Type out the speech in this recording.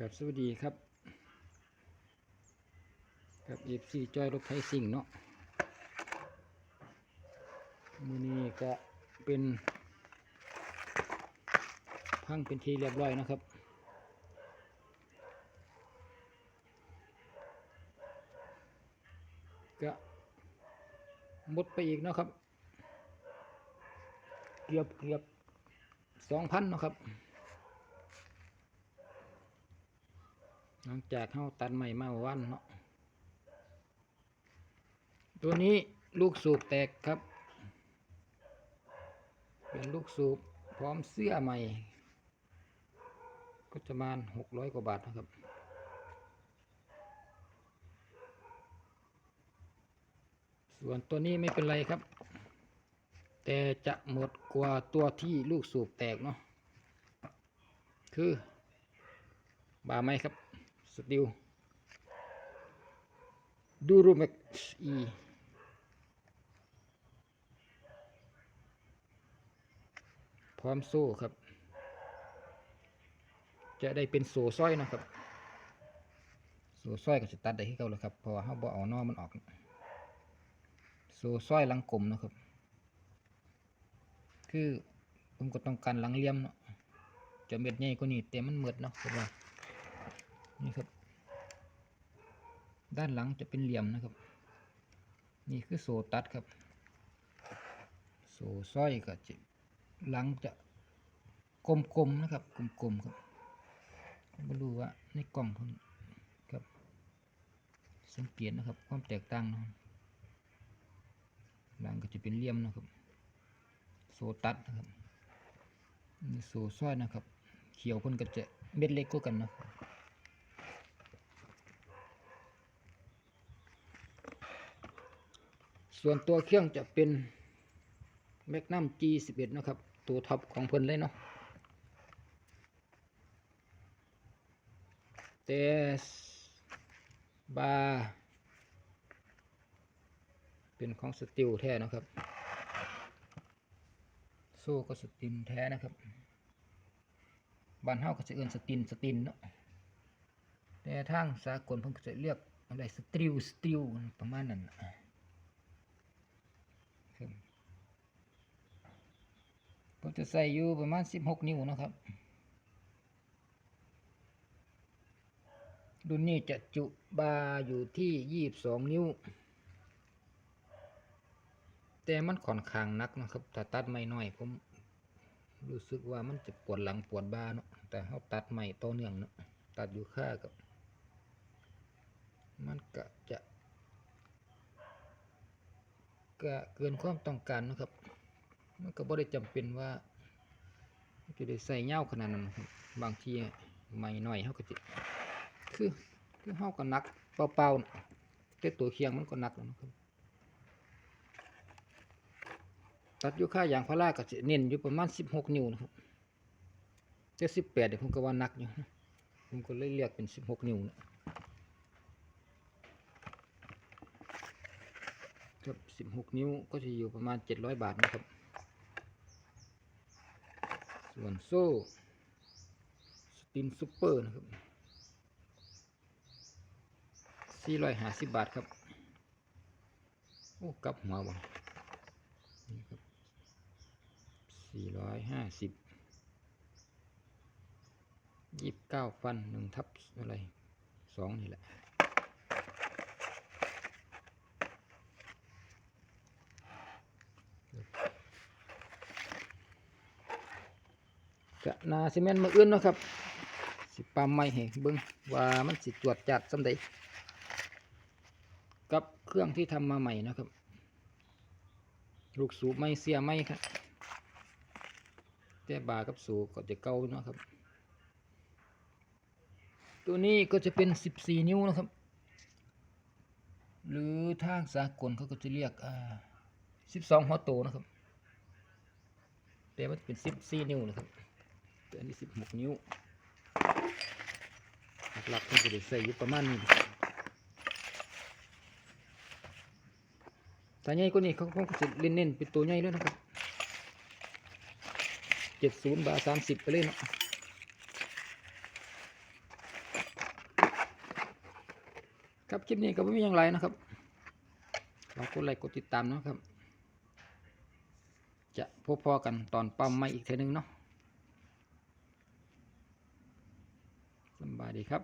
กับสวัสดีครับกับเอฟซีจอยรถไทยสิ่งเนาะมือนี้ก็เป็น พังเป็นทีเรียบร้อยนะครับก็หมดไปอีกเนาะครับ เกือบเกือบสองพันนาะครับ หลังจากเขาตัดใหม่มาวันเนาะตัวนี้ลูกสูบแตกครับ เป็นลูกสูบพร้อมเสื้อใหม่ ก็จะประมาณหกร้อยกว่าบาทนะครับส่วนตัวนี้ไม่เป็นไรครับ แต่จะหมดกว่าตัวที่ลูกสูบแตกเนาะคือ บาไหมครับ สติลดูรูม็กอีพร้อมโซ่ครับ จะได้เป็นโซ่สร้อยนะครับ โซ่สร้อยก็จะตัดได้ที่เขาเลยครับเพราะว่าเขาบ่เอานอมันออก โซ่สร้อยลังกลมนะครับ คือผมก็ต้องการลังเลี่ยมเนาะจะเม็ดใหญ่กว่านี้แต่มันเหมือดเนาะครับว่า นี่ครับ ด้านหลังจะเป็นเหลี่ยมนะครับ นี่คือโซตัดครับ โซสร้อยก็จะหลังจะกลมๆนะครับกลมๆครับไม่รู้ว่าในกล่องครับ สังเกตนะครับ ความแตกต่างนะครับหลังก็จะเป็นเหลี่ยมนะครับ โซตัดนะครับนี่โซสร้อยนะครับ เขียวเพิ่นก็จะเม็ดเล็กกว่ากันนะครับ ส่วนตัวเครื่องจะเป็นแมกนัม G11 นะครับ ตัวท็อปของเพิ่นเลยเนาะแต่บาเป็นของสติลแท้นะครับ โซ่ก็สตินแท้นะครับบานเฮาก็จะเอื้นสตินสตินเนาะแต่ทางสากลเพิ่นก็จะเรียกอะไรสติลสติลประมาณนั้นนะ ผมจะใส่อยู่ประมาณ16นิ้วนะครับ รุ่นนี้จะจุบาอยู่ที่22นิ้ว แต่มันค่อนข้างนักนะครับถ้าตัดไม่น้อยผมรู้สึกว่ามันจะปวดหลังปวดบาเนาะแต่เขาตัดไม่ต่อเนื่องเนาะตัดอยู่ค่ากับ มันก็จะก็เกินความต้องการนะครับ มันก็บ่ได้จำเป็นว่าจะได้ใส่เหย้าขนาดนั้นครับบางทีไม่หน้อยเขาก็จะคือคือเขาก็นักเปล่าๆแต่ตัวเคียงมันก็นักแล้วนะครับตัดยู่ค่าอย่างพาราก็จะเน้นอยู่ประมาณ16นิ้วนะครับแต่18เดี๋ยวผมก็ว่านักอยู่ผมก็เลยเรียกเป็น16นิ้วนะครับ16นิ้วก็จะอยู่ประมาณ700บาทนะครับ ส่วนโซ่สตินซูเปอร์นะครับ450บาทครับ โอ้กลับหัวบ่นี่ครับ450 29ฟัน1ทับอะไร2นี่แหละ กะนาซีเมนต์มืออื่นเนาะครับ สิปามไม่ให้เบิ้งว่ามันสิตรวจจัดสำใดกับเครื่องที่ทำมาใหม่นะครับ ลูกสูบไม่เสียไม่ครับแต่บากับสูบก็จะเก่าเนาะครับ ตัวนี้ก็จะเป็น 14 นิ้วนะครับ หรือทางสากลเขาก็จะเรียกอ่า12 หัวโตนะครับแต่มันเป็น 14 นิ้วนะครับ แต่อันนี้สิบหกนิ้ว หลักๆมันจะได้ใส่อยู่ประมาณนี้ถ้าใหญ่กว่านี้เขาคงจะเน้นเป็นตัวใหญ่เลยนะครับเจ็ดศูนย์บาทสามสิบไปเลยเนาะครับคลิปนี้ก็ไม่มีอย่างไรนะครับลองกดไลค์กดติดตามนะครับ จะพบพอกันตอนปั๊มไม่อีกเทอนึงเนาะสำบาย ดีครับ